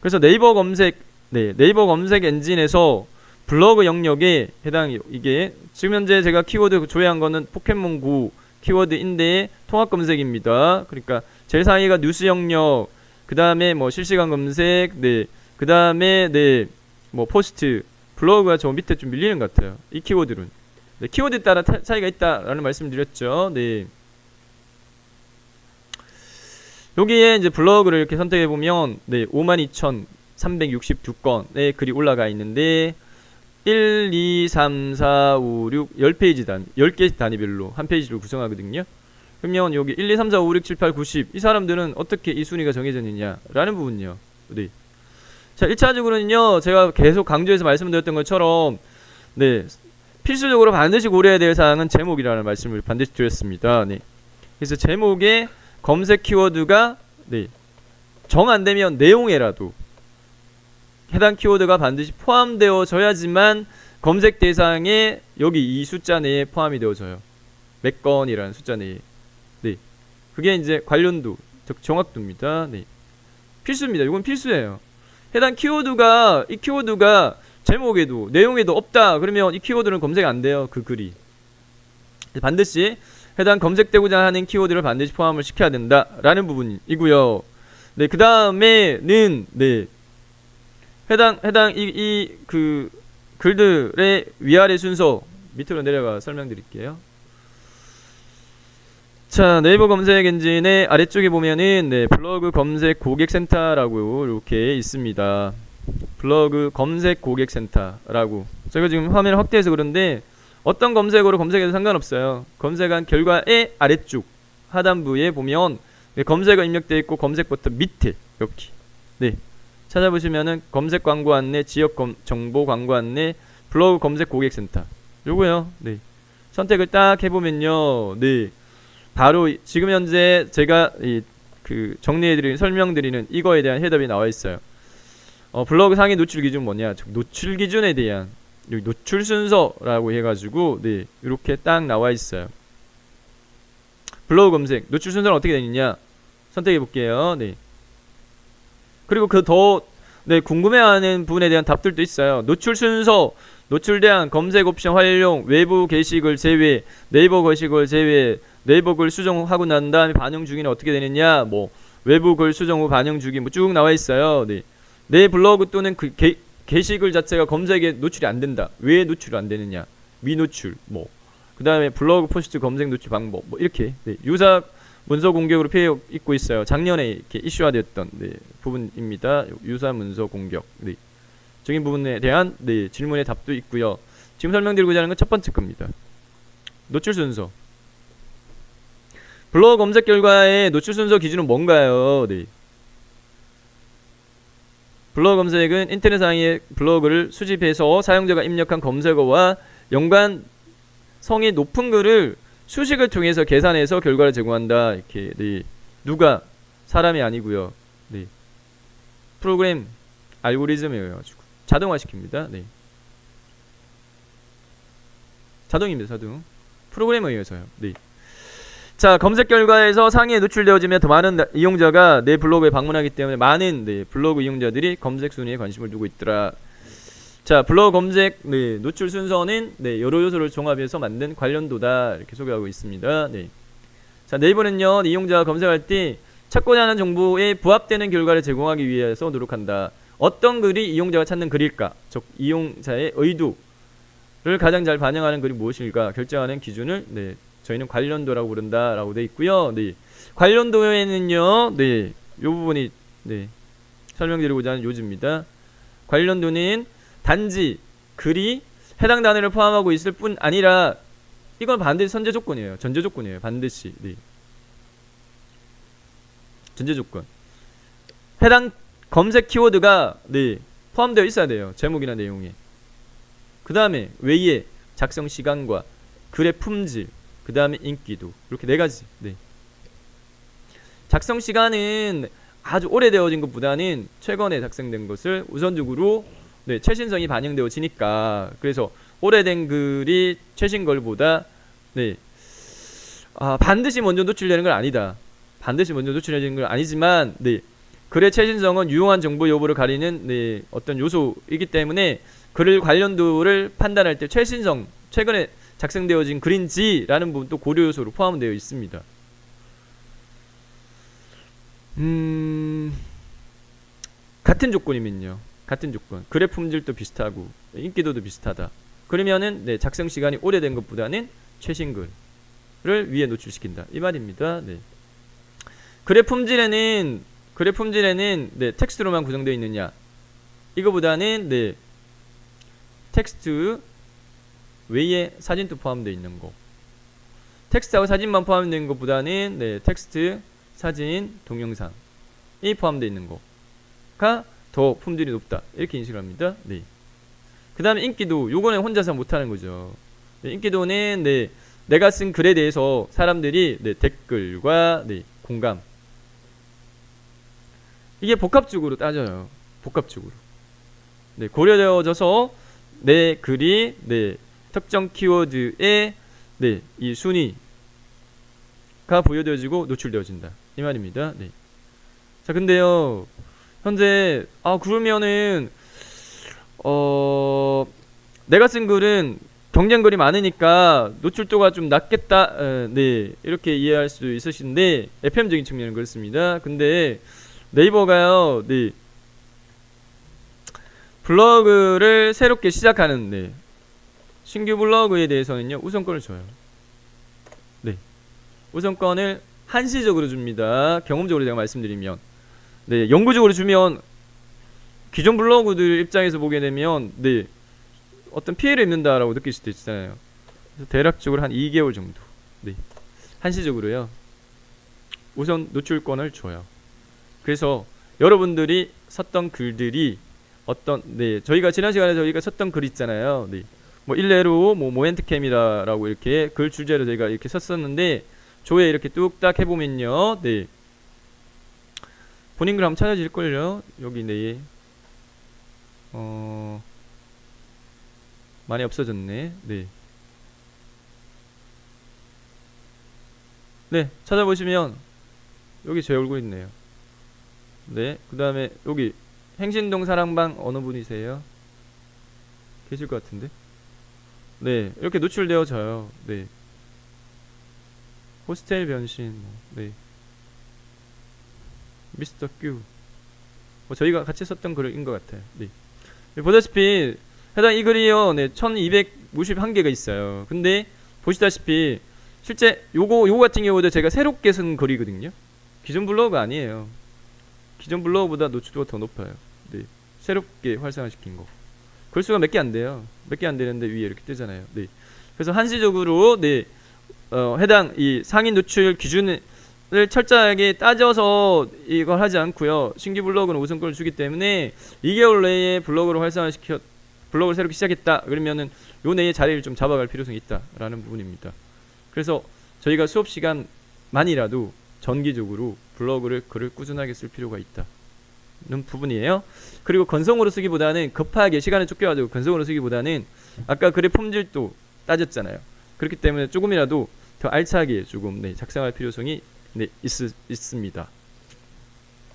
그래서 네이버 검색 네 네이버 검색 엔진에서 블로그 영역에 해당 이게 지금 현재 제가 키워드 조회한 거는 포켓몬고 키워드인데 통합 검색입니다. 그러니까 제일 상위가 뉴스 영역, 그 다음에 뭐 실시간 검색, 네, 그 다음에 네, 뭐 포스트, 블로그가 저 밑에 좀 밀리는 것 같아요. 이 키워드는. 네, 키워드에 따라 타- 차이가 있다라는 말씀을 드렸죠. 네. 여기에 이제 블로그를 이렇게 선택해 보면 네, 52,362건의 글이 올라가 있는데 1, 2, 3, 4, 5, 6, 10페이지 단, 10개 단위별로 한 페이지를 구성하거든요. 그러면 여기 1, 2, 3, 4, 5, 6, 7, 8, 90. 이 사람들은 어떻게 이 순위가 정해졌느냐라는 부분이요. 네. 자, 1차적으로는요, 제가 계속 강조해서 말씀드렸던 것처럼, 네. 필수적으로 반드시 고려해야 될 사항은 제목이라는 말씀을 반드시 드렸습니다. 네. 그래서 제목에 검색 키워드가, 네. 정 안 되면 내용에라도 해당 키워드가 반드시 포함되어져야지만 검색 대상에 여기 이 숫자 내에 포함이 되어져요. 몇 건이라는 숫자 내에. 네. 그게 이제 관련도, 즉 정확도입니다. 네. 필수입니다. 이건 필수예요. 해당 키워드가 이 키워드가 제목에도 내용에도 없다. 그러면 이 키워드는 검색 안 돼요. 그 글이. 반드시 해당 검색되고자 하는 키워드를 반드시 포함을 시켜야 된다라는 부분이고요. 네, 그 다음에는 네 해당 해당 이 이 그 글들의 위아래 순서 밑으로 내려가 설명드릴게요. 자 네이버 검색 엔진의 아래쪽에 보면은 네 블로그 검색 고객센터라고 이렇게 있습니다. 블로그 검색 고객센터라고 제가 지금 화면을 확대해서 그런데 어떤 검색어로 검색해도 상관없어요. 검색한 결과의 아래쪽 하단부에 보면 네, 검색어 입력되어 있고 검색 버튼 밑에 이렇게 네 찾아보시면은 검색 광고 안내, 지역 검, 정보 광고 안내, 블로그 검색 고객센터 요거요. 네 선택을 딱 해보면요. 네 바로 이- 지금 현재 제가 이 그 정리해드리는 설명드리는 이거에 대한 해답이 나와 있어요. 어, 블로그 상위 노출 기준 뭐냐? 즉, 노출 기준에 대한 여기 노출 순서라고 해가지고 네 이렇게 딱 나와 있어요. 블로그 검색 노출 순서는 어떻게 되느냐? 선택해 볼게요. 네. 그리고 그 더 네, 궁금해하는 부분에 대한 답들도 있어요. 노출 순서, 노출 대한 검색 옵션 활용, 외부 게시글 제외, 네이버 게시글 제외, 네이버 글 수정하고 난 다음에 반영 주기는 어떻게 되느냐? 뭐 외부 글 수정 후 반영 주기 뭐 쭉 나와 있어요. 네. 내 블로그 또는 그 게, 게시글 자체가 검색에 노출이 안 된다. 왜 노출이 안 되느냐? 미노출 뭐 그 다음에 블로그 포스트 검색 노출 방법 뭐 이렇게 네. 유사 문서 공격으로 피해 있고 있어요. 작년에 이렇게 이슈화되었던 네, 부분입니다. 유사 문서 공격. 네. 적인 부분에 대한 네, 질문의 답도 있고요. 지금 설명드리고자 하는 건 첫 번째 겁니다. 노출 순서. 블로그 검색 결과의 노출 순서 기준은 뭔가요? 네. 블로그 검색은 인터넷 상의 블로그를 수집해서 사용자가 입력한 검색어와 연관 성이 높은 글을 수식을 통해서 계산해서 결과를 제공한다. 이렇게 네. 누가 사람이 아니고요. 네. 프로그램 알고리즘이에요. 가지고 자동화 시킵니다. 네. 자동입니다. 자동. 프로그램에 의해서요. 네. 자 검색 결과에서 상위에 노출되어지면 더 많은 나- 이용자가 내 블로그에 방문하기 때문에 많은 네, 블로그 이용자들이 검색 순위에 관심을 두고 있더라. 자 블로그 검색 네, 노출 순서는 네, 여러 요소를 종합해서 만든 관련도다 이렇게 소개하고 있습니다. 네. 자 네이버는요 이용자가 검색할 때 찾고자 하는 정보에 부합되는 결과를 제공하기 위해서 노력한다. 어떤 글이 이용자가 찾는 글일까? 즉 이용자의 의도를 가장 잘 반영하는 글이 무엇일까 결정하는 기준을 네, 저희는 관련도라고 부른다라고 돼 있고요. 네. 관련도에는요. 네. 요 부분이 네. 설명드리고자 하는 요지입니다. 관련도는 단지 글이 해당 단어를 포함하고 있을 뿐 아니라 이건 반드시 선제 조건이에요. 전제 조건이에요. 반드시. 네. 전제 조건. 해당 검색 키워드가 네. 포함되어 있어야 돼요. 제목이나 내용에. 그 다음에 외에 작성 시간과 글의 품질 그 다음에 인기도 이렇게 네 가지. 네. 작성 시간은 아주 오래되어진 것보다는 최근에 작성된 것을 우선적으로 네, 최신성이 반영되어지니까 그래서 오래된 글이 최신 걸보다 네. 아, 반드시 먼저 노출되는 건 아니다. 반드시 먼저 노출되는 건 아니지만 네. 글의 최신성은 유용한 정보 여부를 가리는 네, 어떤 요소이기 때문에 글 관련도를 판단할 때 최신성, 최근에 작성되어진 글인지라는 부분도 고려 요소로 포함되어 있습니다. 음, 같은 조건이면요. 같은 조건. 글의 품질도 비슷하고 인기도도 비슷하다. 그러면은 네, 작성 시간이 오래된 것보다는 최신 글을 위에 노출시킨다. 이 말입니다. 네. 글의 품질에는 글의 품질에는 네, 텍스트로만 구성되어 있느냐? 이거보다는 네, 텍스트 외에 사진도 포함되어 있는 거. 텍스트하고 사진만 포함되어 있는 것보다는 네, 텍스트, 사진, 동영상이 포함되어 있는 거가 더 품질이 높다. 이렇게 인식을 합니다. 네. 그 다음에 인기도 요거는 혼자서 못하는 거죠. 네, 인기도는 네, 내가 쓴 글에 대해서 사람들이 네, 댓글과 네, 공감 이게 복합적으로 따져요. 복합적으로. 네, 고려되어져서 내 글이 네, 특정 키워드의 네, 이 순위가 보여되어지고 노출되어진다. 이 말입니다. 네. 자, 근데요. 현재 아 그러면은 어 내가 쓴 글은 경쟁글이 많으니까 노출도가 좀 낮겠다. 에, 네. 이렇게 이해할 수 있으신데 FM적인 측면은 그렇습니다. 근데 네이버가요. 네. 블로그를 새롭게 시작하는 네. 신규 블로그에 대해서는요. 우선권을 줘요. 네. 우선권을 한시적으로 줍니다. 경험적으로 제가 말씀드리면 네, 영구적으로 주면 기존 블로그들 입장에서 보게 되면 네. 어떤 피해를 입는다라고 느낄 수도 있잖아요. 그래서 대략적으로 한 2개월 정도. 네. 한시적으로요. 우선 노출권을 줘요. 그래서 여러분들이 썼던 글들이 어떤 네 저희가 지난 시간에 저희가 썼던 글 있잖아요. 네. 뭐 일례로 뭐 모엔트캠이다라고 이렇게 글 주제로 저희가 이렇게 썼었는데 조회 이렇게 뚝딱 해보면요. 네. 본인 글 한번 찾아질 걸요. 여기 네. 어 많이 없어졌네. 네. 네, 찾아보시면 여기 제 얼굴 있네요. 네, 그 다음에 여기 행신동 사랑방 어느 분이세요? 계실 것 같은데? 네, 이렇게 노출되어져요. 네. 호스텔 변신, 뭐, 네. 미스터 큐. 뭐 저희가 같이 썼던 글인 것 같아요. 네. 보다시피 해당 이 글이요, 네, 1251개가 있어요. 근데 보시다시피 실제 요거 요거 같은 경우도 제가 새롭게 쓴 글이거든요. 기존 블로그 아니에요. 기존 블로그보다 노출도가 더 높아요. 네. 새롭게 활성화시킨 거. 글수가 몇 개 안 돼요. 몇 개 안 되는데 위에 이렇게 뜨잖아요. 네. 그래서 한시적으로 네. 어, 해당 이 상위 노출 기준을 철저하게 따져서 이걸 하지 않고요. 신규 블로그는 우선권을 주기 때문에 2개월 내에 블로그를 활성화시켜 블로그를 새롭게 시작했다. 그러면은 요 내에 자리를 좀 잡아갈 필요성이 있다라는 부분입니다. 그래서 저희가 수업 시간만이라도 정기적으로 블로그를 글을 꾸준하게 쓸 필요가 있다 는 부분이에요. 그리고 건성으로 쓰기보다는 급하게 시간을 쫓겨가지고 건성으로 쓰기보다는 아까 글의 품질도 따졌잖아요. 그렇기 때문에 조금이라도 더 알차게 조금 네, 작성할 필요성이 네, 있, 있습니다.